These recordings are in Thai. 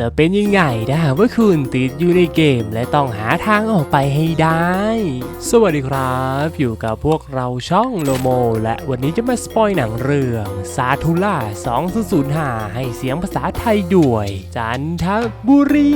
จะเป็นยังไงถ้าหากว่าคุณติดอยู่ในเกม และต้องหาทางออกไปให้ได้ สวัสดีครับ อยู่กับพวกเราช่องโลโม และวันนี้จะมาสปอยหนังเรื่องซาทูล่า2005 ให้เสียงภาษาไทยด้วย จันทบุรี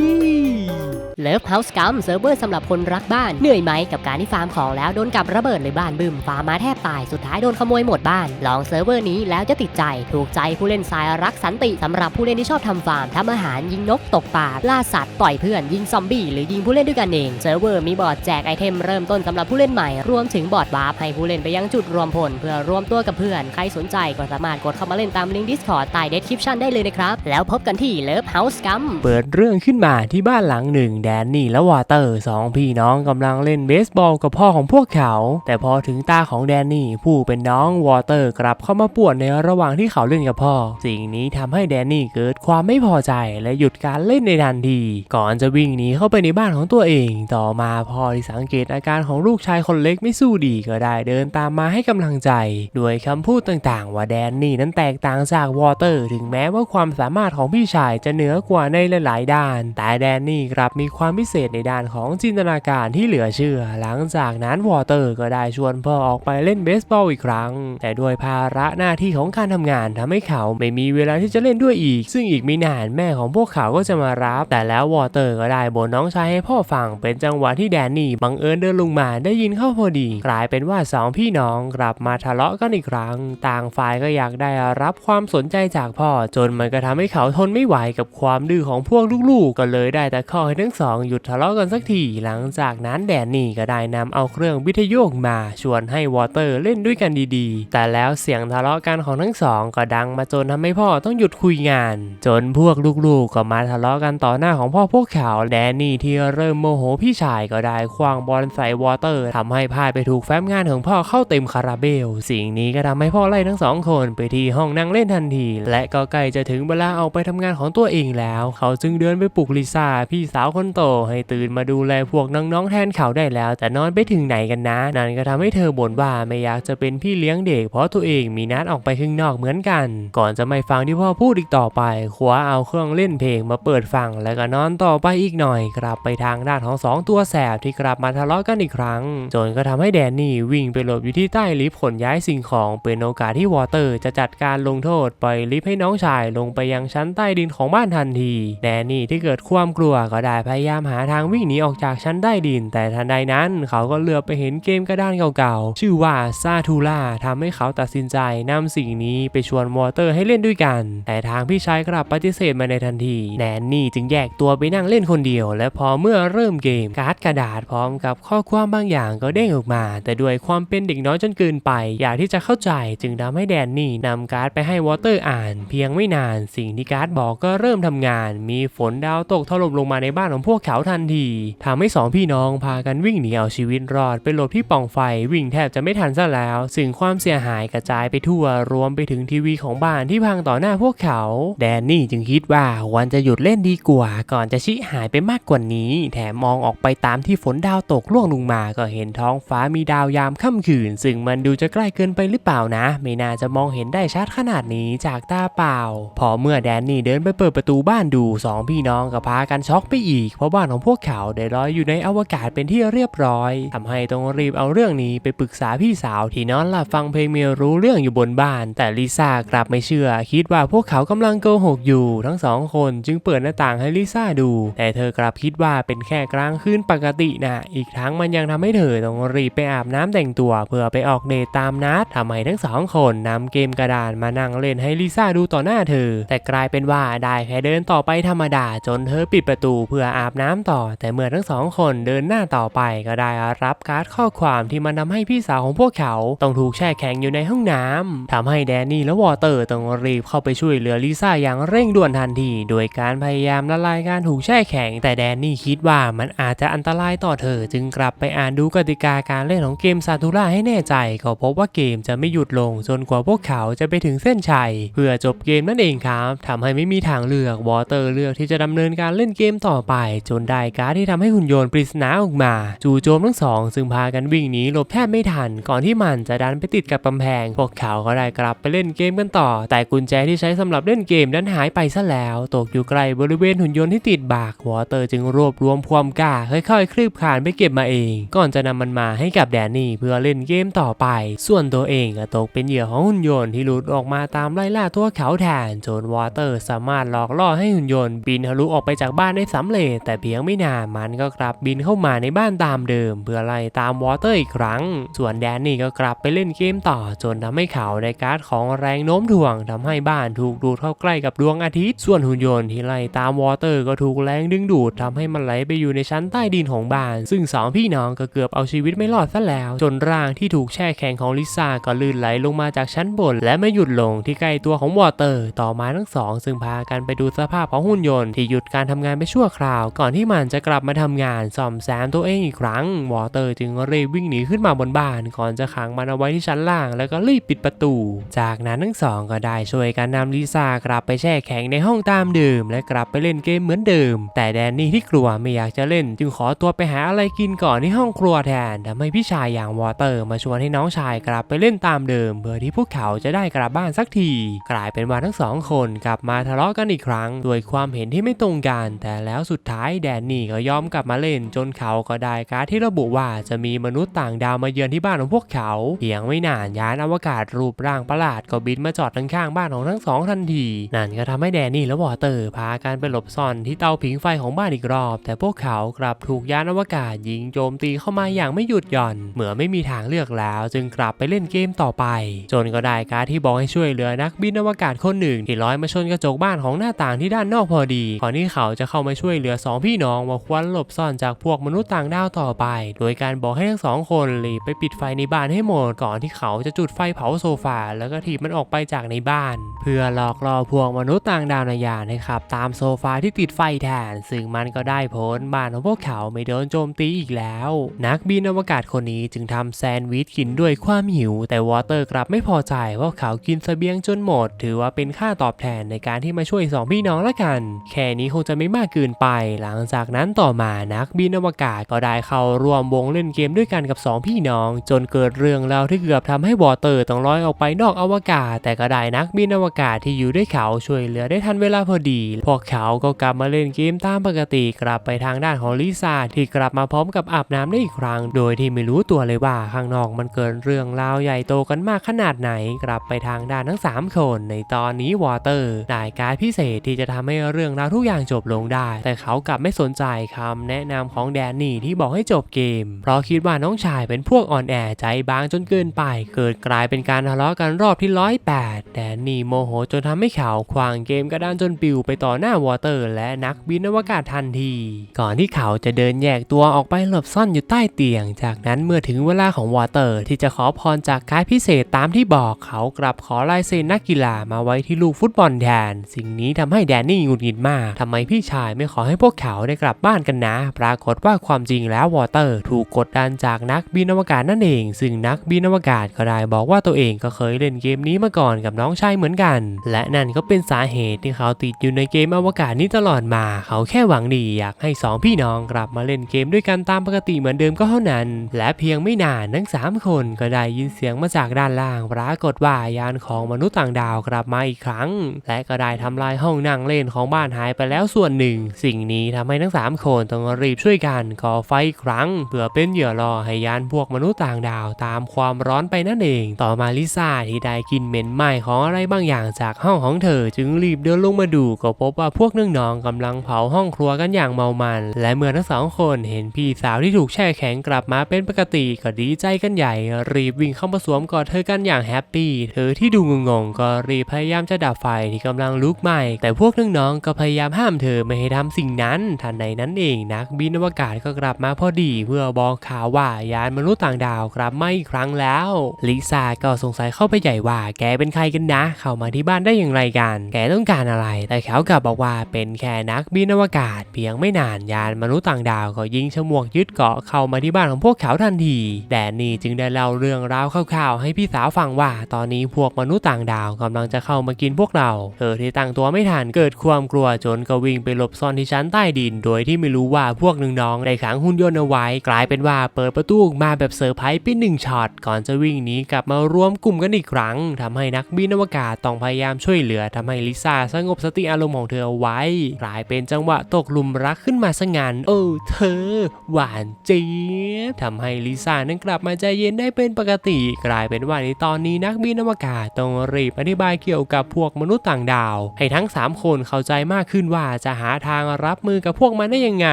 เลิฟเฮาส์กัมเซิร์ฟเวอร์สำหรับคนรักบ้าน เหนื่อยไหมกับการที่ฟาร์มของแล้วโดนกับระเบิดหรือบ้านบึมฟาร์มมาแทบตายสุดท้ายโดนขโมยหมดบ้าน ลองเซิร์ฟเวอร์นี้แล้วจะติดใจ ถูกใจผู้เล่นสายรักสันติสำหรับผู้เล่นที่ชอบทำฟาร์มทำอาหารยิงนกตกปลาล่าสัตว์ปล่อยเพื่อนยิงซอมบี้หรือยิงผู้เล่นด้วยกันเองเซิร์ฟเวอร์มีบอร์ดแจกไอเทมเริ่มต้นสำหรับผู้เล่นใหม่ รวมถึงบอร์ดวาร์ปให้ผู้เล่นไปยังจุดรวมพล เพื่อรวมตัวกับเพื่อน ใครสนใจก็สามารถกดเข้ามาเล่นตามลิงก์ Discord ใต้ description ได้เลยนะครับ แล้วพบกันที่เลิฟเฮาส์กัมเปิดเรื่องขึ้นมาที่บ้านหลังหนึ่งแดนนี่และวอเตอร์สองพี่น้องกำลังเล่นเบสบอลกับพ่อของพวกเขา แต่พอถึงตาของแดนนี่ผู้เป็นน้องวอเตอร์กลับเข้ามาป่วนในระหว่างที่เขาเล่นกับพ่อ สิ่งนี้ทำให้แดนนี่เกิดความไม่พอใจและหยุดการเล่นในทันที ก่อนจะวิ่งหนีเข้าไปในบ้านของตัวเอง ต่อมาพอที่สังเกตอาการของลูกชายคนเล็กไม่สู้ดีก็ได้เดินตามมาให้กำลังใจ ด้วยคำพูดต่างๆ ว่าแดนนี่นั้นแตกต่างจากวอเตอร์ ถึงแม้ว่าความสามารถของพี่ชายจะเหนือกว่าในหลายๆ ด้าน แต่แดนนี่กลับมีความพิเศษในด้านของจินตนาการที่เหลือเชื่อ หลังจากนั้นวอเตอร์ก็ได้ชวนพ่อออกไปเล่นเบสบอลอีกครั้ง แต่ด้วยภาระหน้าที่ของการทำงานทำให้เขาไม่มีเวลาที่จะเล่นด้วยอีก ซึ่งอีกไม่นานแม่ของพวกเขาก็จะมารับ แต่แล้ววอเตอร์ก็ได้บ่นน้องชายให้พ่อฟัง เป็นจังหวะที่แดนนี่บังเอิญเดินลงมาได้ยินเข้าพอดี กลายเป็นว่าสองพี่น้องกลับมาทะเลาะกันอีกครั้ง ต่างฝ่ายก็อยากได้รับความสนใจจากพ่อ จนมันก็ทำให้เขาทนไม่ไหวกับความดื้อของพวกลูกๆ ก็เลยได้แต่ขอให้ทั้งสองหยุดทะเลาะกันสักที หลังจากนั้นแดนนี่ก็ได้นำเอาเครื่องวิทยุออกมาชวนให้วอเตอร์เล่นด้วยกันดีๆ แต่แล้วเสียงทะเลาะกันของทั้งสองก็ดังมาจนทำให้พ่อต้องหยุดคุยงาน จนพวกลูกๆก็มาทะเลาะกันต่อหน้าของพ่อพวกเขาแดนนี่ที่เริ่มโมโหพี่ชายก็ได้คว้างบอลใส่วอเตอร์ทำให้พ่ายไปถูกแฟ้มงานของพ่อเข้าเต็มคาราเบล สิ่งนี้ก็ทำให้พ่อไล่ทั้งสองคนไปที่ห้องนั่งเล่นทันที และก็ใกล้จะถึงเวลาเอาไปทำงานของตัวเองแล้ว เขาจึงเดินไปปลุกลิซ่าพี่สาวคนโตให้ตื่นมาดูแลพวกน้องๆแทนเขาได้แล้ว แต่นอนไปถึงไหนกันนะ นั่นก็ทำให้เธอบ่นว่าไม่อยากจะเป็นพี่เลี้ยงเด็ก เพราะตัวเองมีนัดออกไปข้างนอกเหมือนกัน ก่อนจะไม่ฟังที่พ่อพูดอีกต่อไปคว้าเอาเครื่องเล่นเพลงมาเปิดฟังแล้วก็นอนต่อไปอีกหน่อย กลับไปทางด้านของสองตัวแสบที่กลับมาทะเลาะกันอีกครั้ง จนก็ทำให้แดนนี่วิ่งไปหลบอยู่ที่ใต้ลิฟต์ขนย้ายสิ่งของเป็นโอกาสที่วอเตอร์ จะจัดการลงโทษปล่อยลิฟต์ให้น้องชายลงไปยังชั้นใต้ดินของบ้านทันที แดนนี่ที่เกิดความกลัวก็ได้พยายามหาทางวิ่งหนีออกจากชั้นใต้ดิน แต่ทันใดนั้นเขาก็เหลือบไปเห็นเกมกระดานเก่าๆ ชื่อว่าซาทูล่าทำให้เขาตัดสินใจนำสิ่งนี้ไปชวนวอเตอร์ให้เล่นด้วยกัน แต่ทางพี่ชายกลับปฏิเสธมาในทันทีแดนนี่จึงแยกตัวไปนั่งเล่นคนเดียว และพอเมื่อเริ่มเกมการ์ดกระดาษพร้อมกับข้อความบางอย่างก็เด้งออกมา แต่ด้วยความเป็นเด็กน้อยจนเกินไป อยากที่จะเข้าใจจึงทำให้แดนนี่นำการ์ดไปให้วอเตอร์อ่าน เพียงไม่นานสิ่งที่การ์ดบอกก็เริ่มทำงาน มีฝนดาวตกถล่มลงมาในบ้านของพวกเขาทันทีทำให้สองพี่น้องพากันวิ่งหนีเอาชีวิตรอดไปหลบที่ปล่องไฟวิ่งแทบจะไม่ทันซะแล้ว สิ่งความเสียหายกระจายไปทั่วรวมไปถึงทีวีของบ้านที่พังต่อหน้าพวกเขา แดนนี่จึงคิดว่าวันจะหยุดเล่นดีกว่า ก่อนจะชิหายไปมากกว่านี้ แถมมองออกไปตามที่ฝนดาวตกล่วงลงมาก็เห็นท้องฟ้ามีดาวยามค่ำคืน ซึ่งมันดูจะใกล้เกินไปหรือเปล่านะ ไม่น่าจะมองเห็นได้ชัดขนาดนี้จากตาเปล่า พอเมื่อแดนนี่เดินไปเปิดประตูบ้านดูสองพี่น้องก็พากันช็อกไปอีก เพราะบ้านของพวกเขาได้ลอยอยู่ในอวกาศเป็นที่เรียบร้อยทำให้ต้องรีบเอาเรื่องนี้ไปปรึกษาพี่สาวที่นอนหลับฟังเพลงเมียรู้เรื่องอยู่บนบ้าน แต่ลิซ่ากลับไม่เชื่อ คิดว่าพวกเขากำลังโกหกอยู่ทั้งสองคนจึงเปิดหน้าต่างให้ลิซ่าดู แต่เธอกลับคิดว่าเป็นแค่กลางคืนปกตินะอีกทั้งมันยังทำให้เธอต้องรีบไปอาบน้ำแต่งตัวเพื่อไปออกเดทตามนัดทำให้ทั้งสองคนนำเกมกระดานมานั่งเล่นให้ลิซ่าดูต่อหน้าเธอ แต่กลายเป็นว่าได้แค่เดินต่อไปธรรมดาจนเธอปิดประตูเพื่ออาบน้ำต่อ แต่เมื่อทั้งสองคนเดินหน้าต่อไปก็ได้รับการ์ดข้อความที่มันทำให้พี่สาวของพวกเขาต้องถูกแช่แข็งอยู่ในห้องน้ำทำให้แดนนี่และวอเตอร์ต้องรีบเข้าไปช่วยเหลือลิซ่าอย่างเร่งด่วนทันที โดยการพยายามละลายการถูกแช่แข็ง แต่แดนนี่คิดว่ามันอาจจะอันตรายต่อเธอ จึงกลับไปอ่านดูกติกาการเล่นของเกมซาตูล่าให้แน่ใจ ก็พบว่าเกมจะไม่หยุดลงจนกว่าพวกเขาจะไปถึงเส้นชัย เพื่อจบเกมนั่นเองครับทำให้ไม่มีทางเลือกวอเตอร์เลือกที่จะดำเนินการเล่นเกมต่อไป จนได้การ์ดที่ทำให้หุ่นยนต์ปริศนาออกมา จู่โจมทั้งสองซึ่งพากันวิ่งหนีหลบแทบไม่ทัน ก่อนที่มันจะดันไปติดกับกำแพง พวกเขาก็ได้กลับไปเล่นเกมกันต่อ แต่กุญแจที่ใช้สำหรับเล่นเกมนั้นหายไปซะแล้ว ตกอยู่ไกลบริเวณหุ่นยนต์ที่ติดบากวอเตอร์จึงรวบรวมความกล้าค่อยๆคลืบคลานไปเก็บมาเอง ก่อนจะนำมันมาให้กับแดนนี่เพื่อเล่นเกมต่อไป ส่วนตัวเองก็ตกเป็นเหยื่อของหุ่นยนต์ที่หลุดออกมาตามไล่ล่าตัวเขาแทนจนวอเตอร์สามารถหลอกล่อให้หุ่นยนต์บินทะลุออกไปจากบ้านได้สำเร็จ แต่เพียงไม่นานมันก็กลับบินเข้ามาในบ้านตามเดิม เพื่อไล่ตามวอเตอร์อีกครั้ง ส่วนแดนนี่ก็กลับไปเล่นเกมต่อ จนทำให้เขาได้การ์ดของแรงโน้มถ่วงทำให้บ้านถูกดูดเข้าใกล้กับดวงอาทิตย์ ส่วนหุ่นยนต์ที่ไล่ตามวอเตอร์ก็ถูกแรงดึงดูดทำให้มันไหลไปอยู่ในชั้นใต้ดินของบ้าน ซึ่งสองพี่น้องก็เกือบเอาชีวิตไม่รอดซะแล้ว จนร่างที่ถูกแช่แข็งของลิซ่าก็ลื่นไหลลงมาจากชั้นบน และไม่หยุดลงที่ใกล้ตัวของวอเตอร์ ต่อมาทั้งสอง ซึ่งพากันไปดูสภาพของหุ่นยนต์ที่หยุดการทำงานไปชั่วคราว ก่อนที่มันจะกลับมาทำงานซ่อมแซมตัวเองอีกครั้ง วอเตอร์จึงรีบวิ่งหนีขึ้นมาบนบ้าน ก่อนจะขังมันเอาไว้ที่ชั้นล่าง แล้วก็รีบปิดประตู จากนั้นทั้งสองก็ได้ช่วยกันนำลิซ่ากลับไปแช่แข็งในห้องตามเดิมและกลับไปเล่นเกมเหมือนเดิม แต่แดนนี่ที่กลัวไม่อยากจะเล่น จึงขอตัวไปหาอะไรกินก่อนที่ห้องครัวแทนทำให้พี่ชายอย่างวอเตอร์มาชวนให้น้องชายกลับไปเล่นตามเดิมเพื่อที่พวกเขาจะได้กลับบ้านสักที กลายเป็นว่าทั้งสองคนกลับมาทะเลาะกันอีกครั้งด้วยความเห็นที่ไม่ตรงกัน แต่แล้วสุดท้ายแดนนี่ก็ยอมกลับมาเล่น จนเขาก็ได้การ์ดที่ระบุว่าจะมีมนุษย์ต่างดาวมาเยือนที่บ้านของพวกเขาเพียงไม่นานยานอวกาศรูปร่างประหลาดก็บินมาจอดข้างๆบ้านของทั้งสองทันที นั่นก็ทำให้แดนนี่และวอเตอร์พากันไปหลบซ่อนที่เตาผิงไฟของบ้านอีกรอบ แต่พวกเขากลับถูกยานอวกาศยิงโจมตีเข้ามาอย่างไม่หยุดหย่อนเมื่อไม่มีทางเลือกแล้ว จึงกลับไปเล่นเกมต่อไป จนก็ได้การดที่บอกให้ช่วยเหลือนักบินอวกาศคนหนึ่ง ที่ลอยมาชนกระจกบ้านของหน้าต่างที่ด้านนอกพอดีก่อนที่เขาจะเข้ามาช่วยเหลือสองพี่น้องมาคว้นหลบซ่อนจากพวกมนุษย์ต่างดาวต่อไป โดยการบอกให้ทั้งสองคนรีบไปปิดไฟในบ้านให้หมดก่อนที่เขาจะจุดไฟเผาโซฟาแล้วก็ถีบมันออกไปจากในบ้าน เพื่อหลอกล่อพวกมนุษย์ต่างดาวในยานให้ขับตามโซฟาที่ติดไฟแทน ซึ่งมันก็ได้ผลบ้านของพวกเขาไม่โดนโจมตีอีกแล้ว นักบินอวกาศคนนี้จึงทำแซนด์วิชกินด้วยความหิว แต่วอเตอร์กลับไม่พอใจว่าเขากินเสบียงจนหมด ถือว่าเป็นค่าตอบแทนในการที่มาช่วยสองพี่น้องละกัน แค่นี้คงจะไม่มากเกินไป หลังจากนั้นต่อมานักบินอวกาศก็ได้เข้าร่วมวงเล่นเกมด้วยกันกับสองพี่น้อง จนเกิดเรื่องราวที่เกือบทำให้วอเตอร์ต้องลอยออกไปนอกอวกาศ แต่ก็ได้นักบินอวกาศที่อยู่ด้วยเขาช่วยเหลือได้ทันเวลาพอดีพวกเขาก็กลับมาเล่นเกมตามปกติกลับไปทางด้านของลิซ่าที่กลับมาพร้อมกับอาบน้ำได้อีกครั้ง โดยที่ไม่รู้ตัวเลยว่าข้างนอกมันเกิดเรื่องราวใหญ่โตกันมากขนาดไหน กลับไปทางด้านทั้ง 3 คน ในตอนนี้วอเตอร์ได้การพิเศษที่จะทำให้เรื่องราวทุกอย่างจบลงได้ แต่เขากลับไม่สนใจคำแนะนำของแดนนี่ที่บอกให้จบเกม เพราะคิดว่าน้องชายเป็นพวกอ่อนแอใจบางจนเกินไป เกิดกลายเป็นการทะเลาะกันรอบที่ร้อยแปดแดนนี่โมโหจนทำให้เขาควางเกมกระดานจนปิวไปต่อหน้าวอเตอร์และนักบินอวกาศทันที ก่อนที่เขาจะเดินแยกตัวออกไปหลบซ่อนอยู่ใต้เตียง จากนั้นเมื่อถึงเวลาของวอเตอร์ ที่จะขอพรจากการพิเศษตามที่บอกเขากลับขอลายเซ็นนักกีฬามาไว้ที่ลูกฟุตบอลแทน สิ่งนี้ทำให้แดนนี่หงุดหงิดมากทำไมพี่ชายไม่ขอให้พวกเขาได้กลับบ้านกันนะ ปรากฏว่าความจริงแล้ววอเตอร์ ถูกกดดันจากนักบินอวกาศนั่นเอง ซึ่งนักบินอวกาศก็ได้บอกว่าตัวเองก็เคยเล่นเกมนี้มาก่อนกับน้องชายเหมือนกัน และนั่นก็เป็นสาเหตุที่เขาติดอยู่ในเกมอวกาศนี้ตลอดมา เขาแค่หวังดีอยากให้สองพี่น้องกลับมาเล่นเกมด้วยกันตามปกติเหมือนเดิมก็เท่านั้น และเพียงไม่นานทั้งสามคนก็ได้ยินเสียงมาจากด้านล่างปรากฏว่ายานของมนุษย์ต่างดาวกลับมาอีกครั้ง และก็ได้ทำลายห้องนั่งเล่นของบ้านหายไปแล้วส่วนหนึ่ง สิ่งนี้ทำให้ทั้งสามคนต้องรีบช่วยกันก่อไฟครั้ง เพื่อเป็นเหยื่อรอให้ยานพวกมนุษย์ต่างดาวตามความร้อนไปนั่นเอง ต่อมาลิซ่าที่ได้กินเหม็นไหม้ของอะไรบางอย่างจากห้องของเธอ จึงรีบเดินลงมาดูก็พบว่าพวกนึ่งนองๆกำลังเผาห้องครัวกันอย่างเมามัน และเมื่อทั้งสองคนเห็นพี่สาวที่ถูกแช่แข็งกลับมาเป็นปกติก็ดีใจกันใหญ่ รีบวิ่งเข้ามาสวมกอดเธอกันอย่างแฮปปี้เธอที่ดูงงๆก็รีบพยายามจะดับไฟที่กำลังลุกไหม้แต่พวกนึ่งนองก็พยายามห้ามเธอไม่ให้ทำสิ่งนั้นทันใดนั้นเองนักบินอวกาศก็กลับมาพอดีเพื่อบอกข่าวว่ายานมนุษย์ต่างดาวกลับมาอีกครั้งแล้วลิซ่าก็สงสัยเข้าไปใหญ่ว่าแกเป็นใครกันนะ เข้ามาที่บ้านได้อย่างไรกัน แกต้องการอะไร แต่เขากับบอกว่าเป็นแค่นักบินอวกาศ เพียงไม่นานยานมนุษย์ต่างดาวก็ยิงฉมวกยึดเกาะเข้ามาที่บ้านของพวกเขาทันทีแดนนี่จึงได้เล่าเรื่องราวคร่าวๆ ให้พี่สาวฟังว่า ตอนนี้พวกมนุษย์ต่างดาวกำลังจะเข้ามากินพวกเรา เธอที่ตั้งตัวไม่ทันเกิดความกลัวจนก็วิ่งไปหลบซ่อนที่ชั้นใต้ดิน โดยที่ไม่รู้ว่าพวกน้องๆได้ขังหุ่นยนต์เอาไว้ กลายเป็นว่าเปิดประตูออกมาแบบเซอร์ไพรส์เป็นหนึ่งช็อตก่อนจะวิ่งหนีกลับมารวมกลุ่มกันอีกครั้งทำให้นักบินอวกาศต้องพยายามช่วยเหลือทำให้ลิซ่าสงบสติอารมณ์ของเธอเอาไว้ กลายเป็นจังหวะตกหลุมรักขึ้นมาซะงั้นโอ้เธอ หวานเจี๊ยบทำให้ลิซ่านั้นกลับมาใจเย็นได้เป็นปกติ กลายเป็นว่าในตอนนี้นักบินอวกาศต้องรีบอธิบายเกี่ยวกับพวกมนุษย์ต่างดาว ให้ทั้ง 3 คนเข้าใจมากขึ้นว่าจะหาทางรับมือกับพวกมันได้ยังไง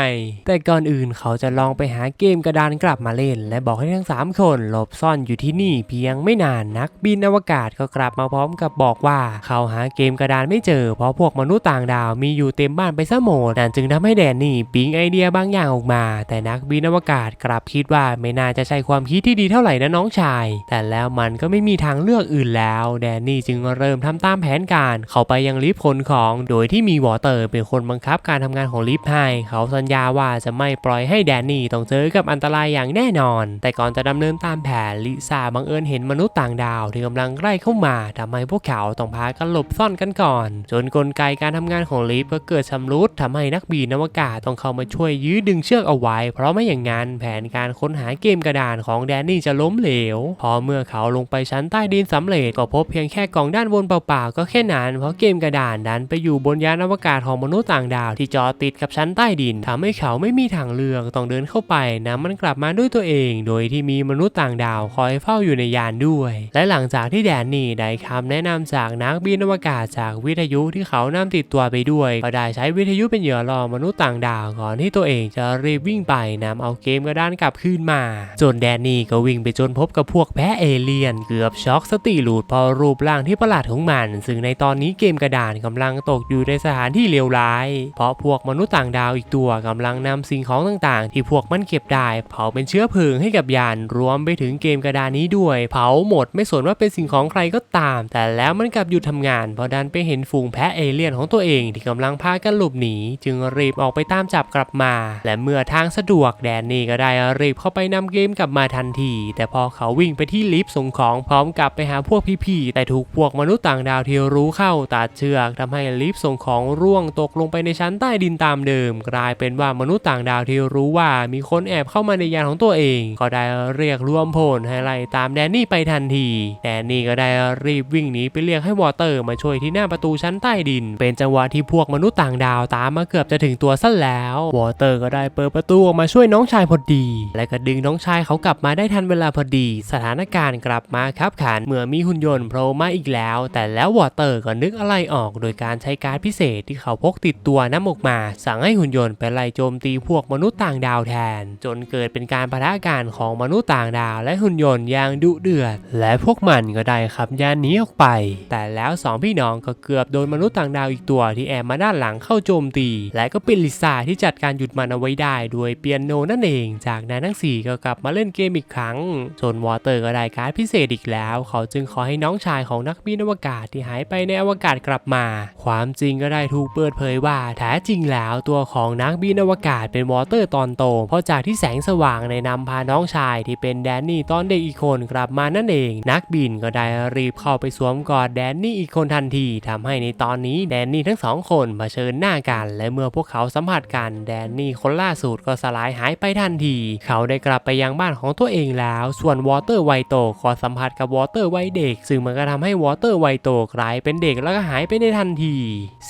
แต่ก่อนอื่นเขาจะลองไปหาเกมกระดานกลับมาเล่น และบอกให้ทั้ง 3 คนหลบซ่อนอยู่ที่นี่เพียงไม่นานนักบินอวกาศก็กลับมาพร้อมกับบอกว่า เขาหาเกมกระดานไม่เจอเพราะพวกมนุษย์ต่างดาวมีอยู่เต็มบ้านไปซะหมดนั่นจึงทำให้แดนนี่ปิ๊งไอเดียบางอย่างออกมา แต่นักบินอวกาศกลับคิดว่าไม่น่าจะใช่ความคิดที่ดีเท่าไหร่นะน้องชาย แต่แล้วมันก็ไม่มีทางเลือกอื่นแล้ว แดนนี่จึงเริ่มทำตามแผนการ เขาไปยังลิฟต์ขนของโดยที่มีวอเตอร์เป็นคนบังคับการทำงานของลิฟต์ให้เขาสัญญาว่าจะไม่ปล่อยให้แดนนี่ต้องเจอกับอันตรายอย่างแน่นอน แต่ก่อนจะดำเนินตามแผนลิซ่าบังเอิญเห็นมนุษย์ต่างดาวที่กำลังใกล้เข้ามาทำให้พวกเขาต้องพากันหลบซ่อนกันก่อน จนกลไกการทำงานของลิฟต์ก็เกิดชำรุดทำให้นักบินอวกาศต้องเข้ามาช่วยยื้อดึงเชือกเอาไว้ เพราะไม่อย่างนั้นแผนการค้นหาเกมกระดานของแดนนี่จะล้มเหลว พอเมื่อเขาลงไปชั้นใต้ดินสำเร็จก็พบเพียงแค่กล่องด้านบนเปล่าๆก็แค่นั้นเพราะเกมกระดานดันไปอยู่บนยานอวกาศของมนุษย์ต่างดาวที่จอติดกับชั้นใต้ดินทำให้เขาไม่มีทางเลือกต้องเดินเข้าไปนำมันกลับมาด้วยตัวเอง โดยที่มีมนุษย์ต่างดาวคอยเฝ้าอยู่ในยานด้วย และหลังจากที่แดนนี่ได้คำแนะนำจากนักบินอวกาศจากวิทยุที่เขานำติดตัวไปด้วยก็ได้ใช้วิทยุเป็นเหยื่อล่อมนุษย์ต่างดาวก่อนที่ตัวเองจะรีบวิ่งไปนำเอาเกมกระดานกลับคืนมาจนแดนนี่ก็วิ่งไปจนพบกับพวกแพะเอเลียน เกือบช็อกสติหลุดเพอรูปร่างที่ประหลาดของมัน ซึ่งในตอนนี้เกมกระดานกำลังตกอยู่ในสถานที่เลวร้าย เพราะพวกมนุษย์ต่างดาวอีกตัวกำลังนำสิ่งของต่างๆ ที่พวกมันเก็บได้ เผาเป็นเชื้อเพลิงให้กับยานรวมไปถึงเกมกระดานนี้ด้วย เผาหมดไม่สนว่าเป็นสิ่งของใครก็ตาม แต่แล้วมันกลับหยุดทำงานเพราะดันไปเห็นฝูงแพะเอเลียนของตัวัวเองที่กำลังพากันหลบหนี จึงรีบออกไปตามจับกลับมา และเมื่อทางสะดวกแดนนี่ก็ได้รีบเข้าไปนำเกมกลับมาทันที แต่พอเขาวิ่งไปที่ลิฟต์ส่งของพร้อมกับไปหาพวกพี่ๆแต่ถูกพวกมนุษย์ต่างดาวที่รู้เข้าตัดเชือกทำให้ลิฟต์ส่งของร่วงตกลงไปในชั้นใต้ดินตามเดิม กลายเป็นว่ามนุษย์ต่างดาวที่รู้ว่ามีคนแอบเข้ามาในยานของตัวเอง ก็ได้เรียกรวมพลให้ไล่ตามแดนนี่ไปทันที แดนนี่ก็ได้รีบวิ่งหนีไปเรียกให้วอเตอร์มาช่วยที่หน้าประตูชั้นใต้ดิน เป็นจังหวะที่พวกมนุษย์ต่างดาวตามมาเกือบจะถึงตัวซะแล้ว วอเตอร์ก็ได้เปิดประตูออกมาช่วยน้องชายพอดี และก็ดึงน้องชายเขากลับมาได้ทันเวลาพอดี สถานการณ์กลับมาครับขันเมื่อมีหุ่นยนต์โผล่มาอีกแล้ว แต่แล้ววอเตอร์ก็นึกอะไรออก โดยการใช้การพิเศษที่เขาพกติดตัวน้ำออกมา สั่งให้หุ่นยนต์ไปไล่โจมตีพวกมนุษย์ต่างดาวแทน จนเกิดเป็นการปะทะกันของมนุษย์ต่างดาวและหุ่นยนต์อย่างดุเดือด และพวกมันก็ได้ขับยานหนี้ออกไป แต่แล้วสองพี่น้องก็เกือบโดนมนุษย์ต่างดาวอีกตัวที่แอบมาด้านหลังเข้าโจมตี และก็เป็นลิซ่าที่จัดการหยุดมันเอาไว้ได้ด้วยเปียโนนั่นเอง จากนั้นทั้งสี่ก็กลับมาเล่นเกมอีกครั้งจนวอเตอร์ก็ได้การ์ดพิเศษอีกแล้ว เขาจึงขอให้น้องชายของนักบินอวกาศที่หายไปในอวกาศกลับมา ความจริงก็ได้ถูกเปิดเผยว่าแท้จริงแล้วตัวของนักบินอวกาศเป็นวอเตอร์ตอนโต เพราะจากที่แสงสว่างในนำพาน้องชายที่เป็นแดนนี่ตอนเด็กอีกคนกลับมานั่นเอง นักบินก็ได้รีบเข้าไปสวมกอดแดนนี่อีกคนทันทีทำให้ในตอนนี้แดนนี่ทั้งสองคนมาเชิญหน้ากัน และเมื่อพวกเขาสัมผัสกันแดนนี่คนล่าสุดก็สลายหายไปทันที เขาได้กลับไปยังบ้านของตัวเองแล้ว ส่วนวอเตอร์ไวโตขอสัมผัสกับวอเตอร์ไวเด็ก ซึ่งมันก็ทำให้วอเตอร์ไวโตกลายเป็นเด็กแล้วก็หายไปในทันที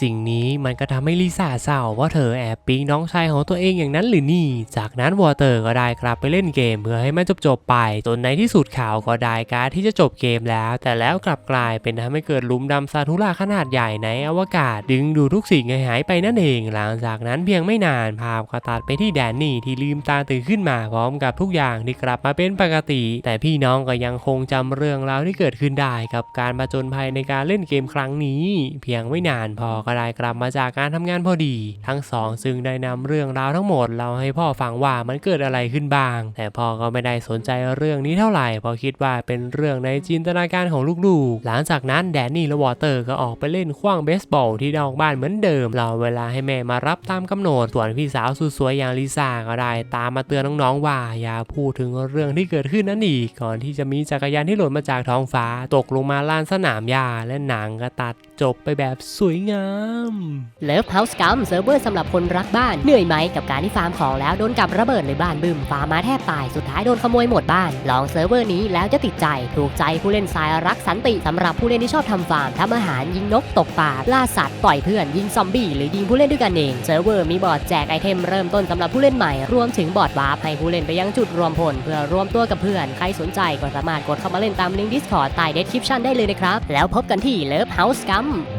สิ่งนี้มันก็ทำให้ลิซ่าเศร้าว่าเธอแอบปิ๊งน้องชายของตัวเองอย่างนั้นหรือนี่ จากนั้นวอเตอร์ก็ได้กลับไปเล่นเกมเพื่อให้มันจบๆไปจนในที่สุดข่าวก็ได้การที่จะจบเกมแล้ว แต่แล้วกลับกลายเป็นทำให้เกิดลุมดำซาทุราขนาดใหญ่ในอวกาศดึงดูทุกสิ่งให้หายไปนั่นเอง หลังจากนั้นเพียงไม่นานภาพก็ตัดไปที่แดนนี่ที่ลืมตาตื่นขึ้นมาพร้อมกับทุกอย่างที่กลับมาเป็นปกติ แต่พี่น้องก็ยังคงจำเรื่องราวที่เกิดขึ้นได้กับการมาจนภัยในการเล่นเกมครั้งนี้ เพียงไม่นานพอก็ได้กลับมาจากการทำงานพอดี ทั้งสองซึ่งได้นำเรื่องราวทั้งหมดเล่าให้พ่อฟังว่ามันเกิดอะไรขึ้นบ้าง แต่พ่อก็ไม่ได้สนใจเรื่องนี้เท่าไหร่เพราะคิดว่าเป็นเรื่องในจินตนาการของลูกๆ หลังจากนั้นแดนนี่และวอเตอร์ก็ออกไปเล่นขว้างเบสบอลที่นอกบ้านเหมือนเดิมเราเวลาให้แม่มารับตามกำหนด ส่วนพี่สาวสุดสวยอย่างลิซ่าก็ได้ ตามมาเตือนน้องๆว่าอย่าพูดถึงเรื่องที่เกิดขึ้นนั้นอีกก่อนที่จะมีจักรยานที่หล่นมาจากท้องฟ้า ตกลงมาลานสนามหญ้าและหนังก็ตัด จบไปแบบสวยงาม เลิฟเฮาส์กัมเซิร์ฟเวอร์สำหรับคนรักบ้าน เหนื่อยไหมกับการที่ฟาร์มของแล้วโดนกับระเบิดเลยบ้านบึมฟาร์มมาแทบตายสุดท้ายโดนขโมยหมดบ้าน ลองเซิร์ฟเวอร์นี้แล้วจะติดใจ ถูกใจผู้เล่นสายรักสันติสำหรับผู้เล่นที่ชอบทำฟาร์มทำอาหารยิงนกตกปลาล่าสัตว์ต่อยเพื่อนยิงซอมบี้หรือยิงผู้เล่นด้วยกันเองเซิร์ฟเวอร์มีบอร์ดแจกไอเทมเริ่มต้นสำหรับผู้เล่นใหม่รวมถึงบอร์ดวาร์ปให้ผู้เล่นไปยังจุดรวมพลเพื่อรวมตัวกับเพื่อนใครสนใจก็สามารถกดเข้ามาเล่นตามลิงก์ Discord ใต้ description ได้เลยนะครับแล้วพบกันที่เลิฟเฮาส์กัม Mm.